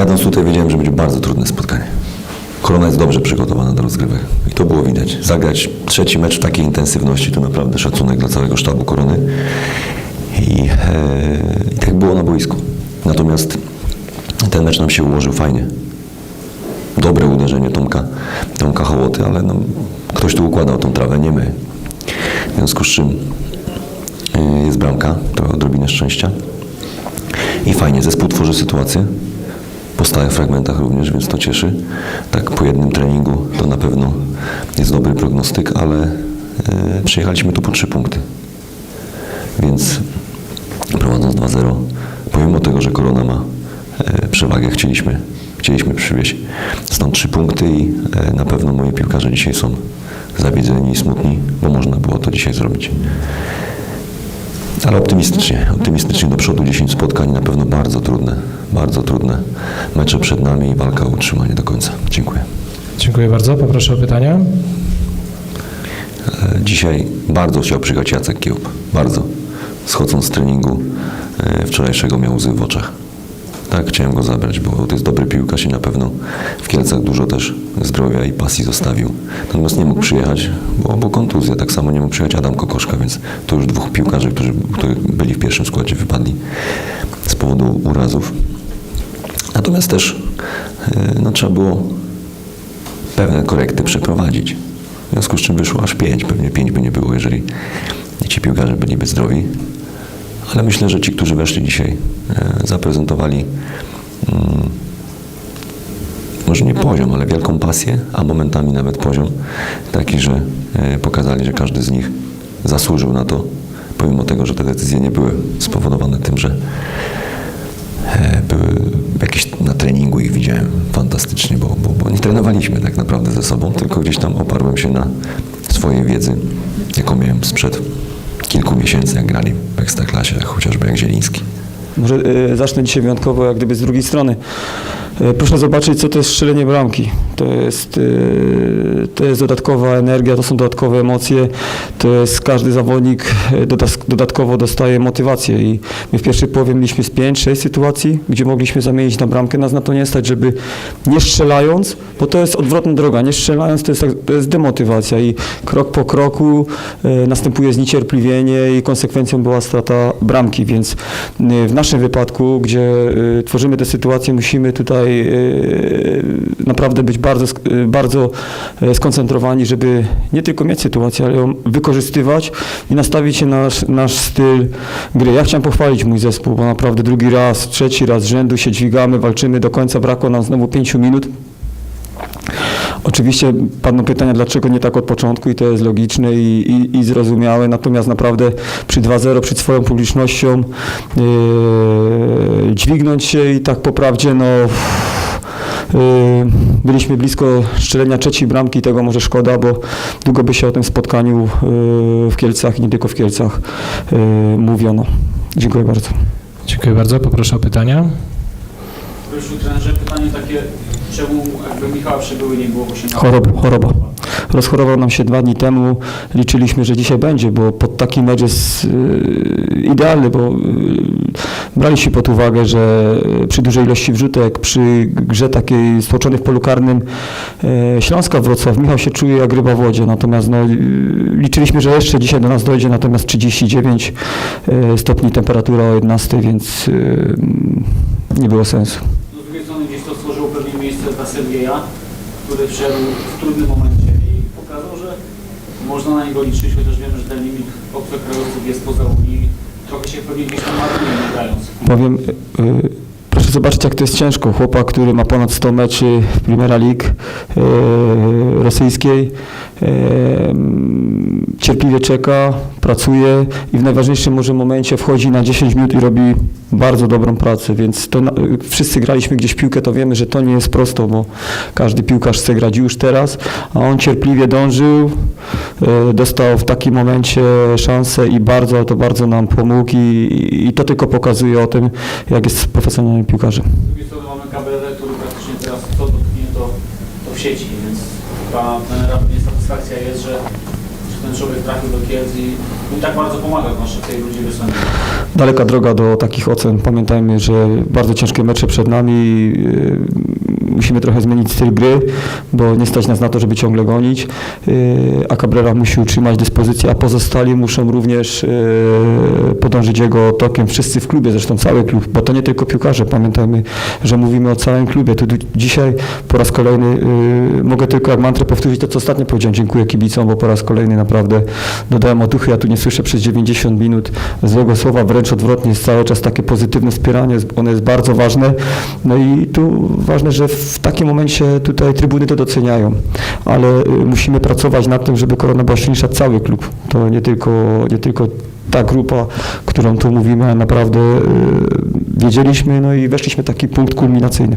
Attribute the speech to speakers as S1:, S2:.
S1: Jadąc tutaj wiedziałem, że będzie bardzo trudne spotkanie. Korona jest dobrze przygotowana do rozgrywek i to było widać. Zagrać trzeci mecz w takiej intensywności to naprawdę szacunek dla całego sztabu Korony i, e, i tak było na boisku. Natomiast ten mecz nam się ułożył fajnie. Dobre uderzenie Tomka, Tomka Hołoty, ale no, ktoś tu układał tą trawę, nie my. W związku z czym y, jest bramka, to odrobinę szczęścia. I fajnie, zespół tworzy sytuację. Po stałych fragmentach również, więc to cieszy. Tak po jednym treningu to na pewno jest dobry prognostyk, ale y, przyjechaliśmy tu po trzy punkty. Więc prowadząc 2-0, pomimo tego, że Korona ma e, przewagę, chcieliśmy, chcieliśmy przywieźć stąd trzy punkty i e, na pewno moi piłkarze dzisiaj są zawiedzeni i smutni, bo można było to dzisiaj zrobić. Ale optymistycznie, optymistycznie do przodu 10 spotkań, na pewno bardzo trudne, bardzo trudne mecze przed nami i walka o utrzymanie do końca. Dziękuję.
S2: Dziękuję bardzo. Poproszę o pytania.
S1: E, Dzisiaj bardzo chciał przyjechać Jacek Kiełb. Bardzo. Schodząc z treningu e, wczorajszego miał łzy w oczach. Tak, chciałem go zabrać, bo to jest dobry piłkarz i na pewno w Kielcach dużo też zdrowia i pasji zostawił. Natomiast nie mógł przyjechać, bo, bo kontuzja. Tak samo nie mógł przyjechać Adam Kokoszka, więc to już dwóch piłkarzy, którzy, którzy byli w pierwszym składzie, wypadli z powodu urazów. Natomiast też e, no, trzeba było pewne korekty przeprowadzić. W związku z czym wyszło aż pięć, pewnie pięć by nie było, jeżeli ci piłkarze byliby zdrowi. Ale myślę, że ci, którzy weszli dzisiaj, e, zaprezentowali mm, może nie poziom, ale wielką pasję, a momentami nawet poziom taki, że e, pokazali, że każdy z nich zasłużył na to, pomimo tego, że te decyzje nie były spowodowane tym, że były jakieś na treningu ich widziałem fantastycznie, bo, bo, bo nie trenowaliśmy tak naprawdę ze sobą, tylko gdzieś tam oparłem się na swojej wiedzy, jaką miałem sprzed kilku miesięcy, jak grali w Ekstraklasie, chociażby jak Zieliński.
S3: Może e, zacznę dzisiaj wyjątkowo jak gdyby z drugiej strony. E, Proszę zobaczyć, co to jest strzelenie bramki. To jest, e, to jest dodatkowa energia, to są dodatkowe emocje. To jest każdy zawodnik dodas- dodatkowo dostaje motywację i my w pierwszej połowie mieliśmy z 5-6 sytuacji, gdzie mogliśmy zamienić na bramkę. Nas na to nie stać, żeby nie strzelając, bo to jest odwrotna droga. Nie strzelając to jest, tak- to jest demotywacja i krok po kroku e, następuje zniecierpliwienie i konsekwencją była strata bramki, więc w naszym wypadku, gdzie tworzymy te sytuacje, musimy tutaj naprawdę być bardzo, sk- e, bardzo e, skoncentrowani, żeby nie tylko mieć sytuację, ale ją wykorzystywać i nastawić się na nasz, nasz styl gry. Ja chciałem pochwalić mój zespół, bo naprawdę drugi raz, trzeci raz rzędu się dźwigamy, walczymy, do końca brakło nam znowu pięciu minut. Oczywiście padną pytania, dlaczego nie tak od początku i to jest logiczne i, i, i zrozumiałe, natomiast naprawdę przy 2-0, przed swoją publicznością yy, dźwignąć się i tak po prawdzie, no byliśmy blisko strzelenia trzeciej bramki i tego może szkoda, bo długo by się o tym spotkaniu yy, w Kielcach i nie tylko w Kielcach yy, mówiono. Dziękuję bardzo.
S2: Dziękuję bardzo. Poproszę o pytania.
S4: Proszę trenerze, pytanie takie, czemu jakby Michała Przybyły nie było, bo się
S3: Choroba, choroba. Rozchorował nam się dwa dni temu. Liczyliśmy, że dzisiaj będzie, bo pod taki mecz jest yy, idealny, bo yy, braliśmy pod uwagę, że przy dużej ilości wrzutek, przy grze takiej stłoczonej w polu karnym Śląska Wrocław, Michał się czuje jak ryba w wodzie. Natomiast no, liczyliśmy, że jeszcze dzisiaj do nas dojdzie, natomiast 39 yy, stopni temperatura o 11, więc nie było sensu.
S4: Z drugiej strony gdzieś to stworzyło pewnie miejsce dla Sergieja, który wszedł w trudnym momencie można na niego liczyć, chociaż wiemy, że ten limit jest poza Unii. Trochę się pewnie gdzieś tam marnuje grając.
S3: Powiem, y, proszę zobaczyć, jak to jest ciężko. Chłopak, który ma ponad 100 meczy w Primera League y, rosyjskiej, y, mm, cierpliwie czeka, pracuje i w najważniejszym może momencie wchodzi na 10 minut i robi bardzo dobrą pracę, więc to na, wszyscy graliśmy gdzieś piłkę, to wiemy, że to nie jest prosto, bo każdy piłkarz chce grać już teraz, a on cierpliwie dążył, y, dostał w takim momencie szansę i bardzo, to bardzo nam pomógł i, i to tylko pokazuje o tym, jak jest profesjonalnym piłkarzem.
S4: Z drugiej strony mamy KBD, który praktycznie teraz co dotknie to, to w sieci, więc trenera pewnie satysfakcja jest, że, trafił do Kielc i, i tak bardzo pomaga, zwłaszcza tej ludzi wysłanni.
S3: Daleka droga do takich ocen. Pamiętajmy, że bardzo ciężkie mecze przed nami. Yy, Musimy trochę zmienić styl gry, bo nie stać nas na to, żeby ciągle gonić. Yy, A Cabrera musi utrzymać dyspozycję, a pozostali muszą również yy, podążyć jego tokiem. Wszyscy w klubie, zresztą cały klub, bo to nie tylko piłkarze. Pamiętajmy, że mówimy o całym klubie. Tu, dzisiaj po raz kolejny mogę tylko jak mantrę powtórzyć to, co ostatnio powiedziałem. Dziękuję kibicom, bo po raz kolejny naprawdę dodałem otuchy. Ja tu nie słyszę przez 90 minut złego słowa, wręcz odwrotnie, jest cały czas takie pozytywne wspieranie, ono jest bardzo ważne. No i tu ważne, że w takim momencie tutaj trybuny to doceniają, ale y, musimy pracować nad tym, żeby Korona była silniejsza cały klub. To nie tylko, nie tylko ta grupa, którą tu mówimy, a naprawdę y, wiedzieliśmy, no i weszliśmy taki punkt kulminacyjny.